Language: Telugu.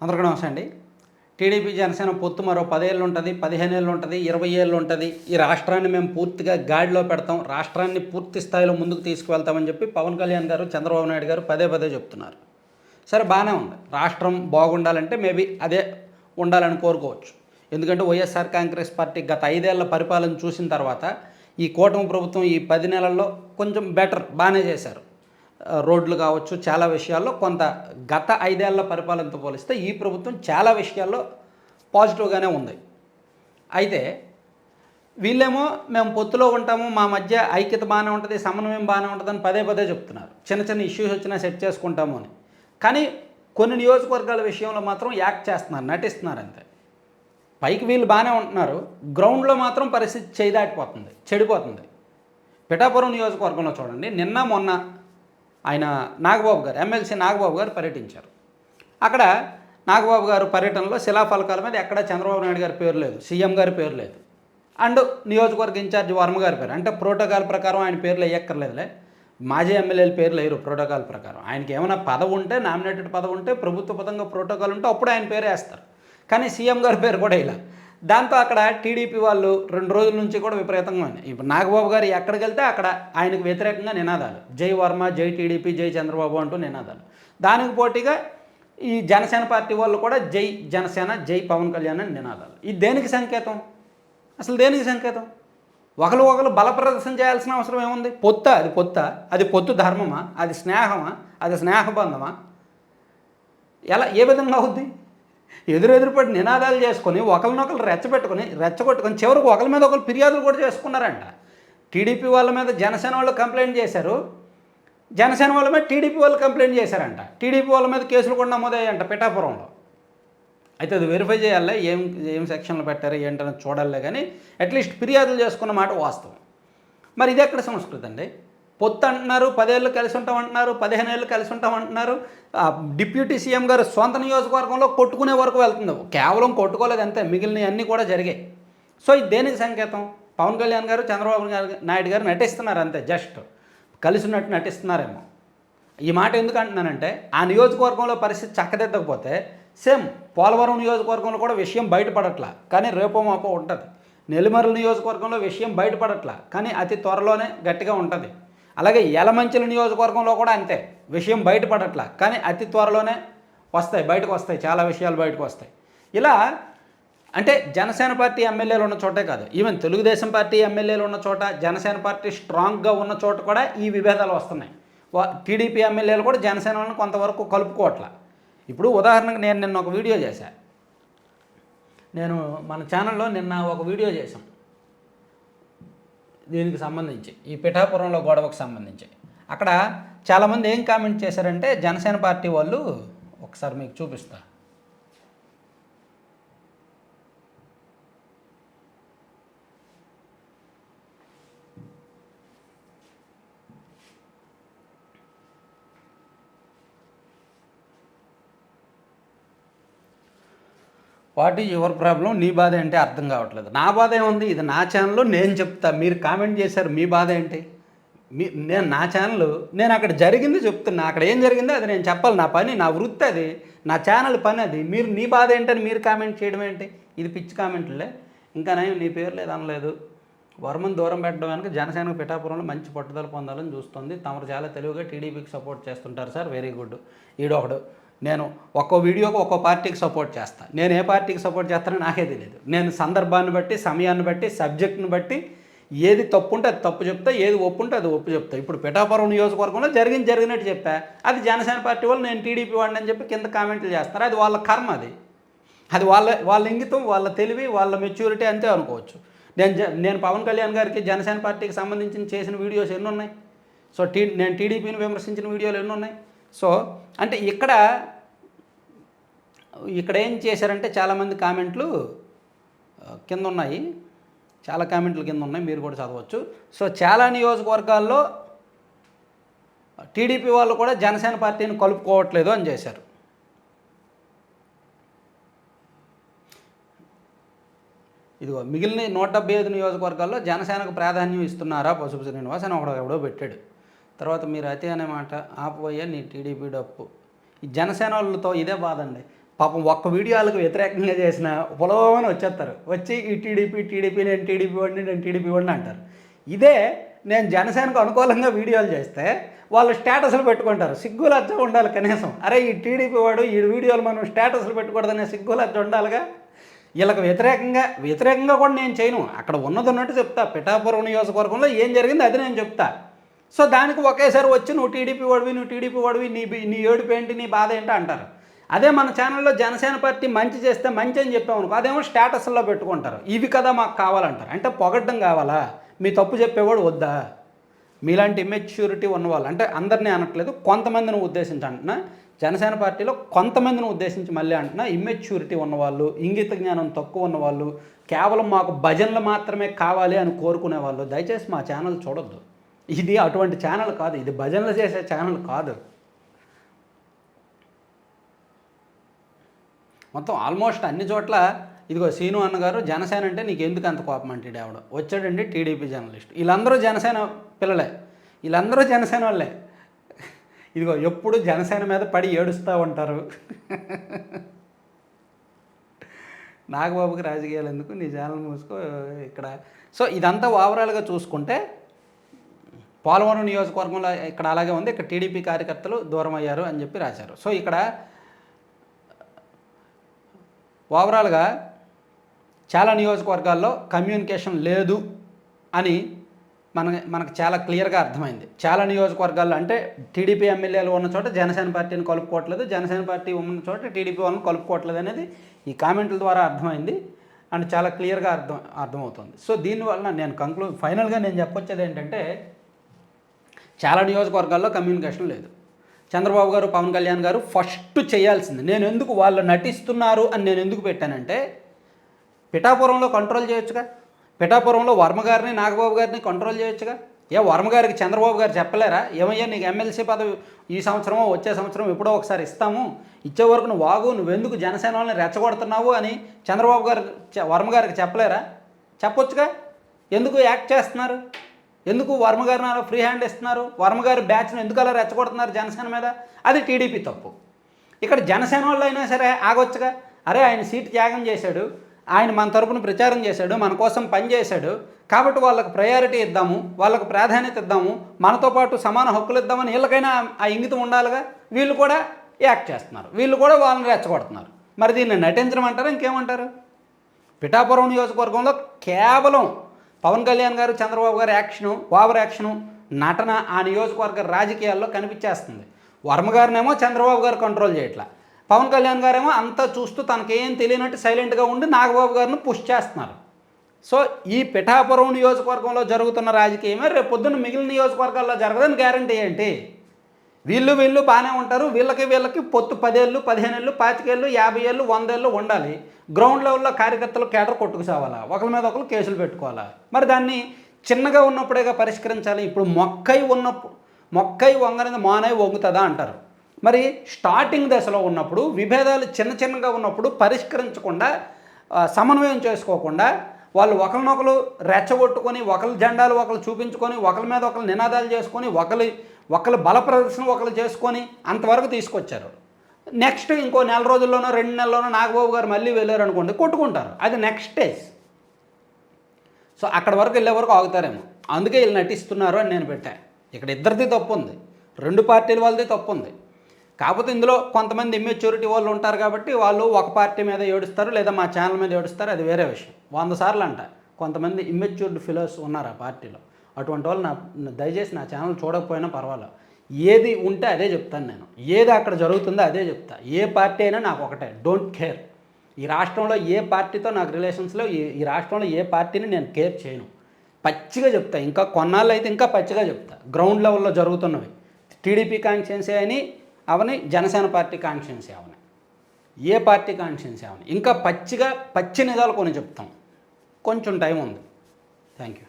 అందరికీ నమస్తే అండి. టీడీపీ జనసేన పొత్తు మరో పదేళ్ళు ఉంటుంది పదిహేను ఏళ్ళు ఉంటుంది ఇరవై ఏళ్ళు ఉంటుంది ఈ రాష్ట్రాన్ని మేము పూర్తిగా గాడిలో పెడతాం రాష్ట్రాన్ని పూర్తి స్థాయిలో ముందుకు తీసుకువెళ్తామని చెప్పి పవన్ కళ్యాణ్ గారు చంద్రబాబు నాయుడు గారు పదే పదే చెప్తున్నారు. సరే బాగానే ఉంది. రాష్ట్రం బాగుండాలంటే మేబీ అదే ఉండాలని కోరుకోవచ్చు. ఎందుకంటే వైఎస్ఆర్ కాంగ్రెస్ పార్టీ గత ఐదేళ్ళ పరిపాలన చూసిన తర్వాత ఈ కూటమి ప్రభుత్వం ఈ పది నెలల్లో కొంచెం బెటర్ బాగానే చేశారు. రోడ్లు కావచ్చు చాలా విషయాల్లో కొంత గత ఐదేళ్ళ పరిపాలనతో పోలిస్తే ఈ ప్రభుత్వం చాలా విషయాల్లో పాజిటివ్గానే ఉంది. అయితే వీళ్ళేమో మేము పొత్తులో ఉంటాము మా మధ్య ఐక్యత బాగానే ఉంటుంది సమన్వయం బాగానే ఉంటుందని పదే పదే చెప్తున్నారు. చిన్న చిన్న ఇష్యూస్ వచ్చినా సెట్ చేసుకుంటాము అని. కానీ కొన్ని నియోజకవర్గాల విషయంలో మాత్రం యాక్ట్ చేస్తున్నారు నటిస్తున్నారు అంతే. పైకి వీళ్ళు బాగానే ఉంటున్నారు గ్రౌండ్లో మాత్రం పరిస్థితి చేదాటిపోతుంది చెడిపోతుంది. పిఠాపురం నియోజకవర్గంలో చూడండి నిన్న మొన్న ఆయన నాగబాబు గారు ఎమ్మెల్సీ నాగబాబు గారు పర్యటించారు. అక్కడ నాగబాబు గారు పర్యటనలో శిలాఫలకాల మీద ఎక్కడ చంద్రబాబు నాయుడు గారి పేరు లేదు సీఎం గారి పేరు లేదు. అండ్ నియోజకవర్గ ఇన్ఛార్జ్ వర్మ గారి పేరు అంటే ప్రోటోకాల్ ప్రకారం ఆయన పేర్లు వేయక్కర్లేదులే. మాజీ ఎమ్మెల్యేల పేర్లు వేయరు ప్రోటోకాల్ ప్రకారం. ఆయనకి ఏమైనా పదవి ఉంటే నామినేటెడ్ పదవి ఉంటే ప్రభుత్వ పదంగా ప్రోటోకాల్ ఉంటే అప్పుడు ఆయన పేరు వేస్తారు. కానీ సీఎం గారి పేరు కూడా ఇలా దాంతో అక్కడ టీడీపీ వాళ్ళు రెండు రోజుల నుంచి కూడా విపరీతంగా ఉన్నాయి. ఇప్పుడు నాగబాబు గారు ఎక్కడికి వెళ్తే అక్కడ ఆయనకు వ్యతిరేకంగా నినాదాలు. జై వర్మ జై టీడీపీ జై చంద్రబాబు అంటూ నినాదాలు. దానికి పోటీగా ఈ జనసేన పార్టీ వాళ్ళు కూడా జై జనసేన జై పవన్ కళ్యాణ్ అని నినాదాలు. ఇది దేనికి సంకేతం? అసలు దేనికి సంకేతం? ఒకరు ఒకరు బల ప్రదర్శన చేయాల్సిన అవసరం ఏముంది? పొత్త అది పొత్త. అది పొత్తు ధర్మమా? అది స్నేహమా? అది స్నేహబంధమా ఎలా ఏ విధంగా అవుద్ది? ఎదురెదురుపడి నినాదాలు చేసుకొని ఒకరినొకరు రెచ్చబెట్టుకొని రెచ్చగొట్టుకొని చివరికి ఒకరి మీద ఒకరు ఫిర్యాదులు కూడా చేసుకున్నారంట. టీడీపీ వాళ్ళ మీద జనసేన వాళ్ళు కంప్లైంట్ చేశారు. జనసేన వాళ్ళ మీద టీడీపీ వాళ్ళు కంప్లైంట్ చేశారంట. టీడీపీ వాళ్ళ మీద కేసులు కూడా నమోదయ్యాయంట పిఠాపురంలో. అయితే అది వెరిఫై చేయాలి ఏం ఏం సెక్షన్లు పెట్టారు ఏంటని చూడాలి కానీ అట్లీస్ట్ ఫిర్యాదులు చేసుకున్న మాట వాస్తవం. మరి ఇది ఎక్కడ సంస్కృతి అండి? పొత్తు అంటున్నారు పదేళ్ళు కలిసి ఉంటాం అంటున్నారు పదిహేను ఏళ్ళు కలిసి ఉంటాం అంటున్నారు డిప్యూటీ సీఎం గారు సొంత నియోజకవర్గంలో కొట్టుకునే వరకు వెళ్తుంది. కేవలం కొట్టుకోలేదు అంతే మిగిలినవి అన్నీ కూడా జరిగాయి. సో ఇది దేనికి సంకేతం? పవన్ కళ్యాణ్ గారు చంద్రబాబు గారు నాయుడు గారు నటిస్తున్నారు అంతే జస్ట్. కలిసినట్టు నటిస్తున్నారేమో. ఈ మాట ఎందుకు అంటున్నానంటే ఆ నియోజకవర్గంలో పరిస్థితి చక్కదిద్దకపోతే సేమ్ పోలవరం నియోజకవర్గంలో కూడా విషయం బయటపడట్లా. కానీ రేపో మాపో ఉంటుంది. నెల్లిమర్ల నియోజకవర్గంలో విషయం బయటపడట్లా. కానీ అతి త్వరలోనే గట్టిగా ఉంటుంది. అలాగే యలమంచిల నియోజకవర్గంలో కూడా అంతే. విషయం బయటపడట్లా. కానీ అతి త్వరలోనే వస్తాయి బయటకు వస్తాయి. చాలా విషయాలు బయటకు వస్తాయి. ఇలా అంటే జనసేన పార్టీ ఎమ్మెల్యేలు ఉన్న చోటే కాదు. ఈవెన్ తెలుగుదేశం పార్టీ ఎమ్మెల్యేలు ఉన్న చోట జనసేన పార్టీ స్ట్రాంగ్గా ఉన్న చోట కూడా ఈ విభేదాలు వస్తున్నాయి. వా- టీడీపీ ఎమ్మెల్యేలు కూడా జనసేన కొంతవరకు కలుపుకోవట్ల. ఇప్పుడు ఉదాహరణకు నేను నిన్న ఒక వీడియో చేశా. నేను మన ఛానల్లో నిన్న ఒక వీడియో చేశాను దీనికి సంబంధించి ఈ పిఠాపురంలో గొడవకు సంబంధించి. అక్కడ చాలామంది ఏం కామెంట్ చేశారంటే జనసేన పార్టీ వాళ్ళు ఒకసారి మీకు చూపిస్తాను వాట్ ఈజ్ యువర్ ప్రాబ్లం? నీ బాధ ఏంటి? అర్థం కావట్లేదు. నా బాధ ఏముంది? ఇది నా ఛానల్లో నేను చెప్తా. మీరు కామెంట్ చేశారు. మీ బాధ ఏంటి? మీ నేను నా ఛానల్ నేను అక్కడ జరిగింది చెప్తున్నా. అక్కడ ఏం జరిగిందో అది నేను చెప్పాలి. నా పని నా వృత్తి అది. నా ఛానల్ పని అది. మీరు నీ బాధ ఏంటని మీరు కామెంట్ చేయడం ఏంటి? ఇది పిచ్చి కామెంట్లే. ఇంకా నేను నీ పేరు లేదు అనలేదు. వర్మను దూరం పెట్టడం వెనక జనసేన పిఠాపురంలో మంచి పట్టుదల పొందాలని చూస్తుంది. తమరు చాలా తెలివిగా టీడీపీకి సపోర్ట్ చేస్తుంటారు సార్. Very good. ఈడొకడు. నేను ఒక్కో వీడియోకి ఒక్కో పార్టీకి సపోర్ట్ చేస్తాను నేను ఏ పార్టీకి సపోర్ట్ చేస్తానో నాకే తెలియదు నేను సందర్భాన్ని బట్టి సమయాన్ని బట్టి సబ్జెక్ట్ని బట్టి ఏది తప్పు ఉంటే అది తప్పు చెప్తా ఏది ఒప్పు ఉంటే అది ఒప్పు చెప్తా. ఇప్పుడు పిఠాపురం నియోజకవర్గంలో జరిగింది జరిగినట్టు చెప్పా. అది జనసేన పార్టీ వాళ్ళు నేను టీడీపీ వాడిని అని చెప్పి కింద కామెంట్లు చేస్తారు. అది వాళ్ళ కర్మ అది. అది వాళ్ళ వాళ్ళ ఇంగితం వాళ్ళ తెలివి వాళ్ళ మెచ్యూరిటీ అంతే అనుకోవచ్చు. నేను జ నేను పవన్ కళ్యాణ్ గారికి జనసేన పార్టీకి సంబంధించిన చేసిన వీడియోస్ ఎన్ని ఉన్నాయి? సో టీ నేను టీడీపీని విమర్శించిన వీడియోలు ఎన్ని ఉన్నాయి? సో అంటే ఇక్కడ ఇక్కడ ఏం చేశారంటే చాలామంది కామెంట్లు కింద ఉన్నాయి చాలా కామెంట్లు కింద ఉన్నాయి మీరు కూడా చదవచ్చు. సో చాలా నియోజకవర్గాల్లో టీడీపీ వాళ్ళు కూడా జనసేన పార్టీని కలుపుకోవట్లేదు అని చేశారు. ఇదిగో మిగిలిన నూట డెబ్బై ఐదు నియోజకవర్గాల్లో జనసేనకు ప్రాధాన్యం ఇస్తున్నారా పసుపు శ్రీనివాస్ అని ఒకడెవడో ఎవడో పెట్టాడు. తర్వాత మీరు అతి అనే మాట ఆపబోయే నీ టీడీపీ డప్పు. ఈ జనసేన వాళ్ళతో ఇదే బాధ అండి పాపం ఒక్క వీడియోలకు వ్యతిరేకంగా చేసిన పొలవని వచ్చేస్తారు. వచ్చి ఈ టీడీపీ టీడీపీ నేను టీడీపీ వాడిని నేను టీడీపీ వాడిని అంటారు. ఇదే నేను జనసేనకు అనుకూలంగా వీడియోలు చేస్తే వాళ్ళు స్టేటస్లు పెట్టుకుంటారు. సిగ్గు లజ్జ ఉండాలి కనీసం. అరే ఈ టీడీపీ వాడు ఈ వీడియోలు మనం స్టేటస్లు పెట్టకూడదనే సిగ్గు లజ్జ ఉండాలిగా? వీళ్ళకి వ్యతిరేకంగా వ్యతిరేకంగా కూడా నేను చేయను. అక్కడ ఉన్నది ఉన్నట్టు చెప్తా. పిఠాపురం నియోజకవర్గంలో ఏం జరిగింది అది నేను చెప్తా. సో దానికి ఒకేసారి వచ్చి నువ్వు టీడీపీ ఓడివి నువ్వు టీడీపీ ఓడివి నీ నీ ఏడుపు ఏంటి నీ బాధ ఏంటి అంటారు. అదే మన ఛానల్లో జనసేన పార్టీ మంచి చేస్తే మంచి అని చెప్పామనుకో అదేమో స్టేటస్లో పెట్టుకుంటారు. ఇవి కదా మాకు కావాలంటారు. అంటే పొగడ్డం కావాలా? మీ తప్పు చెప్పేవాడు వద్దా? మీలాంటి ఇమెచ్యూరిటీ ఉన్నవాళ్ళు అంటే అందరినీ అనట్లేదు కొంతమందిని ఉద్దేశించి అంటున్నా జనసేన పార్టీలో కొంతమందిని ఉద్దేశించి మళ్ళీ అంటున్నా ఇమ్మెచ్యూరిటీ ఉన్నవాళ్ళు ఇంగిత జ్ఞానం తక్కువ ఉన్నవాళ్ళు కేవలం మాకు భజనలు మాత్రమే కావాలి అని కోరుకునే వాళ్ళు దయచేసి మా ఛానల్ చూడొద్దు. ఇది అటువంటి ఛానల్ కాదు ఇది భజనలు చేసే ఛానల్ కాదు. మొత్తం ఆల్మోస్ట్ అన్ని చోట్ల ఇదిగో సీను అన్నగారు జనసేన అంటే నీకు ఎందుకు అంత కోపం అంటాడు ఆవిడ? వచ్చాడండి టీడీపీ జర్నలిస్ట్ వీళ్ళందరూ జనసేన పిల్లలే. వీళ్ళందరూ జనసేన వాళ్ళే. ఇదిగో ఎప్పుడు జనసేన మీద పడి ఏడుస్తూ ఉంటారు. నాగబాబుకి రాజకీయాలు ఎందుకు? నీ ఛానల్ మూసుకో ఇక్కడ. సో ఇదంతా ఓవరాల్గా చూసుకుంటే పోలవరం నియోజకవర్గంలో ఇక్కడ అలాగే ఉంది. ఇక్కడ టీడీపీ కార్యకర్తలు దూరం అయ్యారు అని చెప్పి రాశారు. సో ఇక్కడ ఓవరాల్గా చాలా నియోజకవర్గాల్లో కమ్యూనికేషన్ లేదు అని మన మనకు చాలా క్లియర్గా అర్థమైంది. చాలా నియోజకవర్గాల్లో అంటే టీడీపీ ఎమ్మెల్యేలు ఉన్న చోట జనసేన పార్టీని కలుపుకోవట్లేదు జనసేన పార్టీ ఉన్న చోట టీడీపీ వాళ్ళని కలుపుకోవట్లేదు అనేది ఈ కామెంట్ల ద్వారా అర్థమైంది అండ్ చాలా క్లియర్గా అర్థం అర్థమవుతుంది. సో దీనివల్ల నేను కంక్లూ ఫైనల్గా నేను చెప్పొచ్చేది ఏంటంటే చాలా నియోజకవర్గాల్లో కమ్యూనికేషన్ లేదు. చంద్రబాబు గారు పవన్ కళ్యాణ్ గారు ఫస్ట్ చేయాల్సింది నేను ఎందుకు వాళ్ళు నటిస్తున్నారు అని నేను ఎందుకు పెట్టానంటే పిఠాపురంలో కంట్రోల్ చేయొచ్చుగా? పిఠాపురంలో వర్మ గారిని నాగబాబు గారిని కంట్రోల్ చేయొచ్చుగా? ఏ వర్మ గారికి చంద్రబాబు గారు చెప్పలేరా? ఏమయ్యా నీకు ఎమ్మెల్సీ పదవి ఈ సంవత్సరమో వచ్చే సంవత్సరం ఎప్పుడో ఒకసారి ఇస్తాము. ఇచ్చే వరకు నువ్వు వాగు నువ్వెందుకు జనసేన వాళ్ళని రెచ్చగొడుతున్నావు అని చంద్రబాబు గారు చె- వర్మ గారికి చెప్పలేరా? చెప్పొచ్చుగా? ఎందుకు యాక్ట్ చేస్తున్నారు? ఎందుకు వర్మగారు ఫ్రీ హ్యాండ్ ఇస్తున్నారు? వర్మగారు బ్యాచ్ను ఎందుకు అలా రెచ్చగొడుతున్నారు జనసేన మీద? అది టీడీపీ తప్పు. ఇక్కడ జనసేన వాళ్ళు అయినా సరే ఆగొచ్చుగా. అరే ఆయన సీట్ త్యాగం చేశాడు. ఆయన మన తరపున ప్రచారం చేశాడు. మన కోసం పనిచేశాడు కాబట్టి వాళ్ళకి ప్రయారిటీ ఇద్దాము. వాళ్ళకు ప్రాధాన్యత ఇద్దాము. మనతో పాటు సమాన హక్కులు ఇద్దామని వీళ్ళకైనా ఆ ఇంగితం ఉండాలిగా. వీళ్ళు కూడా యాక్ట్ చేస్తున్నారు. వీళ్ళు కూడా వాళ్ళని రెచ్చగొడుతున్నారు. మరి దీన్ని నటించడం అంటారా ఇంకేమంటారు? పిఠాపురం నియోజకవర్గంలో కేవలం పవన్ కళ్యాణ్ గారు చంద్రబాబు గారు యాక్షను ఓవర్ యాక్షను నటన ఆ నియోజకవర్గ రాజకీయాల్లో కనిపించేస్తుంది. వర్మ గారినేమో చంద్రబాబు గారు కంట్రోల్ చేయట్లా. పవన్ కళ్యాణ్ గారేమో అంతా చూస్తూ తనకేం తెలియనట్టు సైలెంట్గా ఉండి నాగబాబు గారిని పుష్ చేస్తున్నారు. సో ఈ పిఠాపురం నియోజకవర్గంలో జరుగుతున్న రాజకీయమే రేపు పొద్దున్న మిగిలిన నియోజకవర్గాల్లో జరగదని గ్యారంటీ ఏంటి? వీళ్ళు వీళ్ళు బాగానే ఉంటారు. వీళ్ళకి వీళ్ళకి పొత్తు పదేళ్ళు పదిహేను ఏళ్ళు పాతికేళ్ళు యాభై ఏళ్ళు వందేళ్ళు ఉండాలి. గ్రౌండ్ లెవెల్లో కార్యకర్తలు కేటర్ కొట్టుకుసావాలా ఒకరి మీద ఒకరు కేసులు పెట్టుకోవాలా? మరి దాన్ని చిన్నగా ఉన్నప్పుడేగా పరిష్కరించాలి? ఇప్పుడు మొక్కై ఉన్నప్పుడు మొక్కై వంగనది మానై వంగుతుందా అంటారు. మరి స్టార్టింగ్ దశలో ఉన్నప్పుడు విభేదాలు చిన్న చిన్నగా ఉన్నప్పుడు పరిష్కరించకుండా సమన్వయం చేసుకోకుండా వాళ్ళు ఒకరినొకరు రెచ్చగొట్టుకొని ఒకరి జెండాలు ఒకరు చూపించుకొని ఒకరి మీద ఒకరు నినాదాలు చేసుకొని ఒకరి ఒకళ్ళు బల ప్రదర్శన ఒకరు చేసుకొని అంతవరకు తీసుకొచ్చారు. నెక్స్ట్ ఇంకో నెల రోజుల్లోనో రెండు నెలల్లోనో నాగబాబు గారు మళ్ళీ వెళ్ళారు అనుకోండి కొట్టుకుంటారు. అది నెక్స్ట్ స్టేజ్ సో అక్కడ వరకు వెళ్ళే వరకు ఆగుతారేమో. అందుకే వీళ్ళు నటిస్తున్నారు అని నేను పెట్టా. ఇక్కడ ఇద్దరిది తప్పు ఉంది. రెండు పార్టీల వాళ్ళది తప్పు ఉంది. కాకపోతే ఇందులో కొంతమంది ఇమ్మెచ్యూరిటీ వాళ్ళు ఉంటారు కాబట్టి వాళ్ళు ఒక పార్టీ మీద ఏడుస్తారు లేదా మా ఛానల్ మీద ఏడుస్తారు అది వేరే విషయం. వంద సార్లు అంట. కొంతమంది ఇమ్మెచ్యూర్డ్ ఫిలోస్ ఉన్నారు ఆ పార్టీలో. అటువంటి వాళ్ళు నా దయచేసి నా ఛానల్ చూడకపోయినా పర్వాలేదు ఏది ఉంటే అదే చెప్తాను నేను. ఏది అక్కడ జరుగుతుందో అదే చెప్తా. ఏ పార్టీ అయినా నాకు ఒకటే. డోంట్ కేర్ ఈ రాష్ట్రంలో ఏ పార్టీతో నాకు రిలేషన్స్లో ఈ రాష్ట్రంలో ఏ పార్టీని నేను కేర్ చేయను. పచ్చిగా చెప్తా. ఇంకా కొన్నాళ్ళు అయితే ఇంకా పచ్చిగా చెప్తా. గ్రౌండ్ లెవెల్లో జరుగుతున్నవి. టీడీపీ కాన్స్టిట్యున్సీ అని అవని జనసేన పార్టీ కాన్స్టిట్యున్సీ అవని. ఏ పార్టీ కాన్స్టిట్యున్సీ అవని. ఇంకా పచ్చిగా పచ్చి నిజాలు కొని చెప్తాం. కొంచెం టైం ఉంది. Thank you